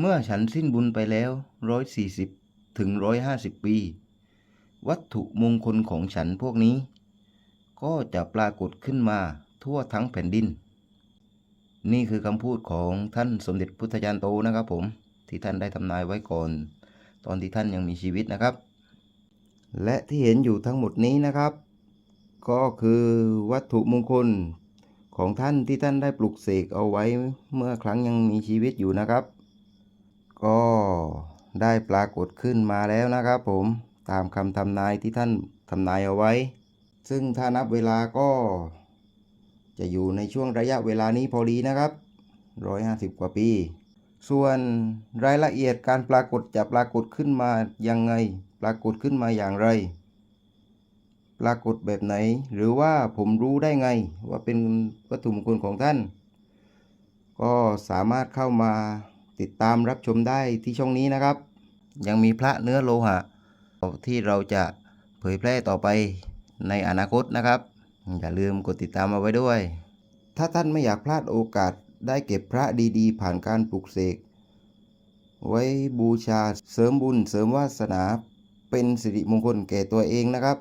เมื่อฉันสิ้นบุญไปแล้วร้อยสี่สิบถึงร้อยห้าสิบปี วัตถุมงคลของฉันพวกนี้ ก็จะปรากฏขึ้นมาทั่วทั้งแผ่นดิน นี่คือคำพูดของท่านสมเด็จพุทธจารย์โตนะครับผม ที่ท่านได้ทำนายไว้ก่อน ตอนที่ท่านยังมีชีวิตนะครับ และที่เห็นอยู่ทั้งหมดนี้นะครับ ก็คือวัตถุมงคลของท่านที่ท่านได้ปลุกเสกเอาไว้เมื่อครั้งยังมีชีวิตอยู่นะครับ ก็ได้ปรากฏขึ้นมาแล้วนะครับผมตามคำทำนายที่ท่านทำนายเอาไว้ ซึ่งถ้านับเวลาก็จะอยู่ในช่วงระยะเวลานี้พอดีนะครับ 150 กว่าปี ส่วนรายละเอียดการปรากฏจะปรากฏขึ้นมายังไง ปรากฏขึ้นมาอย่างไร ปรากฏแบบไหน หรือว่าผมรู้ได้ไง ว่าเป็นวัตถุมงคลของท่าน ก็สามารถเข้ามา ติดตามรับชมได้ที่ช่องนี้นะครับ ยังมีพระเนื้อโลหะ ที่เราจะเผยแพร่ต่อไปในอนาคตนะครับ อย่าลืมกดติดตามเอาไว้ด้วย ถ้าท่านไม่อยากพลาดโอกาสได้เก็บพระดีๆ ผ่านการปลุกเสก ไว้บูชาเสริมบุญเสริมวาสนาเป็นสิริมงคลแก่ตัวเองนะครับ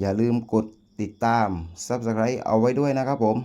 อย่าลืมกดติดตาม Subscribe เอาไว้ด้วยนะครับผม